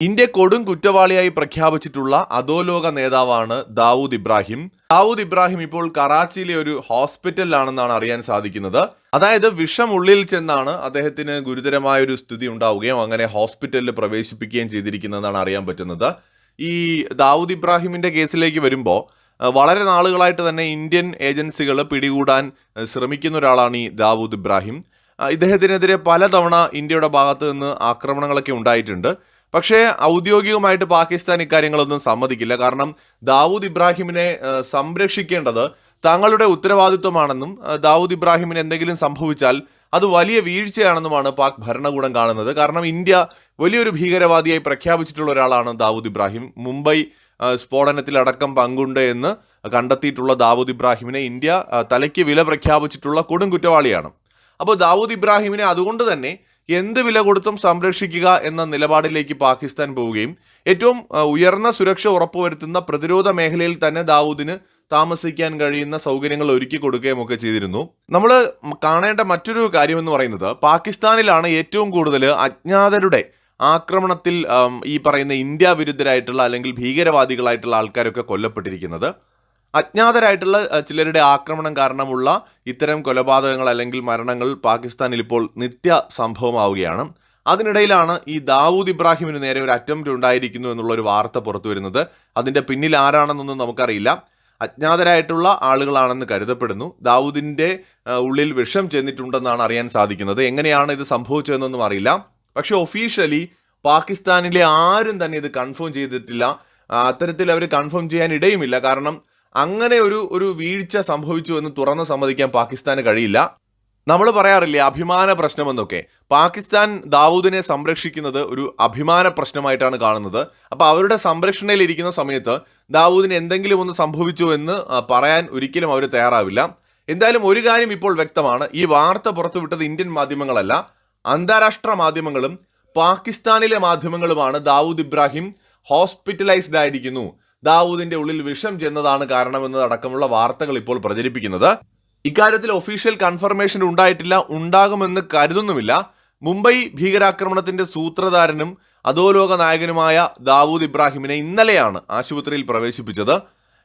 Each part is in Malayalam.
ഇന്ത്യ കൊടും കുറ്റവാളിയായി പ്രഖ്യാപിച്ചിട്ടുള്ള അധോലോക നേതാവാണ് ദാവൂദ് ഇബ്രാഹിം. ദാവൂദ് ഇബ്രാഹിം ഇപ്പോൾ കറാച്ചിയിലെ ഒരു ഹോസ്പിറ്റലിലാണെന്നാണ് അറിയാൻ സാധിക്കുന്നത്. അതായത് വിഷം ഉള്ളിൽ ചെന്നാണ് അദ്ദേഹത്തിന് ഗുരുതരമായ ഒരു സ്ഥിതി ഉണ്ടാവുകയും അങ്ങനെ ഹോസ്പിറ്റലിൽ പ്രവേശിപ്പിക്കുകയും ചെയ്തിരിക്കുന്നതെന്നാണ് അറിയാൻ പറ്റുന്നത്. ഈ ദാവൂദ് ഇബ്രാഹിമിന്റെ കേസിലേക്ക് വരുമ്പോൾ വളരെ നാളുകളായിട്ട് തന്നെ ഇന്ത്യൻ ഏജൻസികൾ പിടികൂടാൻ ശ്രമിക്കുന്ന ഒരാളാണ് ഈ ദാവൂദ് ഇബ്രാഹിം. ഇദ്ദേഹത്തിനെതിരെ പലതവണ ഇന്ത്യയുടെ ഭാഗത്ത് നിന്ന് ആക്രമണങ്ങളൊക്കെ ഉണ്ടായിട്ടുണ്ട്. പക്ഷേ ഔദ്യോഗികമായിട്ട് പാകിസ്ഥാൻ ഇക്കാര്യങ്ങളൊന്നും സമ്മതിക്കില്ല. കാരണം ദാവൂദ് ഇബ്രാഹിമിനെ സംരക്ഷിക്കേണ്ടത് തങ്ങളുടെ ഉത്തരവാദിത്വമാണെന്നും ദാവൂദ് ഇബ്രാഹിമിന് എന്തെങ്കിലും സംഭവിച്ചാൽ അത് വലിയ വീഴ്ചയാണെന്നുമാണ് പാക് ഭരണകൂടം കാണുന്നത്. കാരണം ഇന്ത്യ വലിയൊരു ഭീകരവാദിയായി പ്രഖ്യാപിച്ചിട്ടുള്ള ഒരാളാണ് ദാവൂദ് ഇബ്രാഹിം. മുംബൈ സ്ഫോടനത്തിലടക്കം പങ്കുണ്ട് എന്ന് കണ്ടെത്തിയിട്ടുള്ള ദാവൂദ് ഇബ്രാഹിമിനെ ഇന്ത്യ തലയ്ക്ക് വില പ്രഖ്യാപിച്ചിട്ടുള്ള കൊടും കുറ്റവാളിയാണ്. അപ്പോൾ ദാവൂദ് ഇബ്രാഹിമിനെ അതുകൊണ്ട് തന്നെ എന്ത് വില കൊടുത്തും സംരക്ഷിക്കുക എന്ന നിലപാടിലേക്ക് പാകിസ്ഥാൻ പോവുകയും ഏറ്റവും ഉയർന്ന സുരക്ഷ ഉറപ്പുവരുത്തുന്ന പ്രതിരോധ മേഖലയിൽ തന്നെ ദാവൂദിന് താമസിക്കാൻ കഴിയുന്ന സൗകര്യങ്ങൾ ഒരുക്കി കൊടുക്കുകയും ഒക്കെ ചെയ്തിരുന്നു. നമ്മൾ കാണേണ്ട മറ്റൊരു കാര്യം എന്ന് പറയുന്നത് പാകിസ്ഥാനിലാണ് ഏറ്റവും കൂടുതൽ അജ്ഞാതരുടെ ആക്രമണത്തിൽ ഈ പറയുന്ന ഇന്ത്യ വിരുദ്ധരായിട്ടുള്ള അല്ലെങ്കിൽ ഭീകരവാദികളായിട്ടുള്ള ആൾക്കാരൊക്കെ കൊല്ലപ്പെട്ടിരിക്കുന്നത്. അജ്ഞാതരായിട്ടുള്ള ചിലരുടെ ആക്രമണം കാരണമുള്ള ഇത്തരം കൊലപാതകങ്ങൾ അല്ലെങ്കിൽ മരണങ്ങൾ പാകിസ്ഥാനിൽ ഇപ്പോൾ നിത്യ സംഭവമാവുകയാണ്. അതിനിടയിലാണ് ഈ ദാവൂദ് ഇബ്രാഹിമിന് നേരെ ഒരു അറ്റംപ്റ്റ് ഉണ്ടായിരിക്കുന്നു എന്നുള്ള ഒരു വാർത്ത പുറത്തു വരുന്നത്. അതിന്റെ പിന്നിൽ ആരാണെന്നൊന്നും നമുക്കറിയില്ല. അജ്ഞാതരായിട്ടുള്ള ആളുകളാണെന്ന് കരുതപ്പെടുന്നു. ദാവൂദിന്റെ ഉള്ളിൽ വിഷം ചെന്നിട്ടുണ്ടെന്നാണ് അറിയാൻ സാധിക്കുന്നത്. എങ്ങനെയാണ് ഇത് സംഭവിച്ചതെന്നൊന്നും അറിയില്ല. പക്ഷേ ഒഫീഷ്യലി പാകിസ്ഥാനിലെ ആരും തന്നെ ഇത് കൺഫേം ചെയ്തിട്ടില്ല. അത്തരത്തിൽ അവർ കൺഫേം ചെയ്യാൻ ഇടയുമില്ല. കാരണം അങ്ങനെ ഒരു ഒരു വീഴ്ച സംഭവിച്ചു എന്ന് തുറന്ന് സമ്മതിക്കാൻ പാകിസ്ഥാന് കഴിയില്ല. നമ്മൾ പറയാറില്ലേ അഭിമാന പ്രശ്നമെന്നൊക്കെ. പാകിസ്ഥാൻ ദാവൂദിനെ സംരക്ഷിക്കുന്നത് ഒരു അഭിമാന പ്രശ്നമായിട്ടാണ് കാണുന്നത്. അപ്പോൾ അവരുടെ സംരക്ഷണയിൽ ഇരിക്കുന്ന സമയത്ത് ദാവൂദിന് എന്തെങ്കിലും ഒന്ന് സംഭവിച്ചു എന്ന് പറയാൻ ഒരിക്കലും അവർ തയ്യാറാവില്ല. എന്തായാലും ഒരു കാര്യം ഇപ്പോൾ വ്യക്തമാണ്. ഈ വാർത്ത പുറത്തുവിട്ടത് ഇന്ത്യൻ മാധ്യമങ്ങളല്ല അന്താരാഷ്ട്ര മാധ്യമങ്ങളും പാകിസ്ഥാനിലെ മാധ്യമങ്ങളുമാണ് ദാവൂദ് ഇബ്രാഹിം ഹോസ്പിറ്റലൈസ്ഡ് ആയിരിക്കുന്നു. ദാവൂദിന്റെ ഉള്ളിൽ വിഷം ചെന്നതാണ് കാരണമെന്നത് അടക്കമുള്ള വാർത്തകൾ ഇപ്പോൾ പ്രചരിപ്പിക്കുന്നത്. ഇക്കാര്യത്തിൽ ഒഫീഷ്യൽ കൺഫർമേഷൻ ഉണ്ടായിട്ടില്ല ഉണ്ടാകുമെന്ന് കരുതുന്നുമില്ല. മുംബൈ ഭീകരാക്രമണത്തിന്റെ സൂത്രധാരനും അധോലോക നായകനുമായ ദാവൂദ് ഇബ്രാഹിമിനെ ഇന്നലെയാണ് ആശുപത്രിയിൽ പ്രവേശിപ്പിച്ചത്.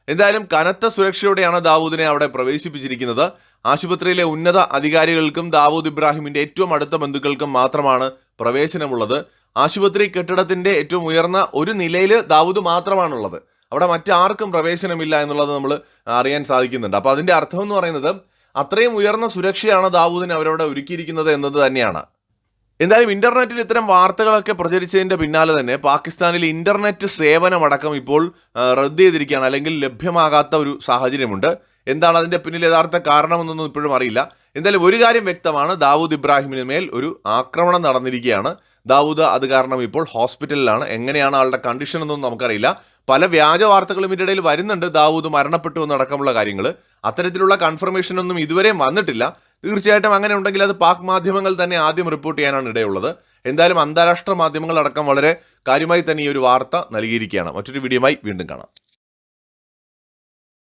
എന്തായാലും കനത്ത സുരക്ഷയോടെയാണ് ദാവൂദിനെ അവിടെ പ്രവേശിപ്പിച്ചിരിക്കുന്നത്. ആശുപത്രിയിലെ ഉന്നത അധികാരികൾക്കും ദാവൂദ് ഇബ്രാഹിമിന്റെ ഏറ്റവും അടുത്ത ബന്ധുക്കൾക്കും മാത്രമാണ് പ്രവേശനമുള്ളത്. ആശുപത്രി കെട്ടിടത്തിന്റെ ഏറ്റവും ഉയർന്ന ഒരു നിലയിൽ ദാവൂദ് മാത്രമാണുള്ളത്. അവിടെ മറ്റാർക്കും പ്രവേശനമില്ല എന്നുള്ളത് നമ്മൾ അറിയാൻ സാധിക്കുന്നുണ്ട്. അപ്പോൾ അതിന്റെ അർത്ഥം എന്ന് പറയുന്നത് അത്രയും ഉയർന്ന സുരക്ഷയാണ് ദാവൂദിന് അവരവിടെ ഒരുക്കിയിരിക്കുന്നത് എന്നത് തന്നെയാണ്. എന്തായാലും ഇന്റർനെറ്റിൽ ഇത്തരം വാർത്തകളൊക്കെ പ്രചരിച്ചതിന്റെ പിന്നാലെ തന്നെ പാകിസ്ഥാനിൽ ഇന്റർനെറ്റ് സേവനമടക്കം ഇപ്പോൾ റദ്ദ് ചെയ്തിരിക്കുകയാണ്. അല്ലെങ്കിൽ ലഭ്യമാകാത്ത ഒരു സാഹചര്യമുണ്ട്. എന്താണ് അതിന്റെ പിന്നിൽ യഥാർത്ഥ കാരണമെന്നൊന്നും ഇപ്പോഴും അറിയില്ല. എന്തായാലും ഒരു കാര്യം വ്യക്തമാണ്. ദാവൂദ് ഇബ്രാഹിമിന് മേൽ ഒരു ആക്രമണം നടന്നിരിക്കുകയാണ്. ദാവൂദ് അത് കാരണം ഇപ്പോൾ ഹോസ്പിറ്റലിലാണ്. എങ്ങനെയാണ് ആളുടെ കണ്ടീഷൻ എന്നൊന്നും നമുക്കറിയില്ല. പല വ്യാജ വാർത്തകളും ഇതിന്റെ ഇടയിൽ വരുന്നുണ്ട്. ദാവൂദ് മരണപ്പെട്ടു എന്നടക്കമുള്ള കാര്യങ്ങൾ അത്തരത്തിലുള്ള കൺഫർമേഷൻ ഒന്നും ഇതുവരെയും വന്നിട്ടില്ല. തീർച്ചയായിട്ടും അങ്ങനെ ഉണ്ടെങ്കിൽ അത് പാക് മാധ്യമങ്ങൾ തന്നെ ആദ്യം റിപ്പോർട്ട് ചെയ്യാനാണ് ഇടയുള്ളത്. എന്തായാലും അന്താരാഷ്ട്ര മാധ്യമങ്ങളടക്കം വളരെ കാര്യമായി തന്നെ ഈ ഒരു വാർത്ത നൽകിയിരിക്കുകയാണ്. മറ്റൊരു വീഡിയോയുമായി വീണ്ടും കാണാം.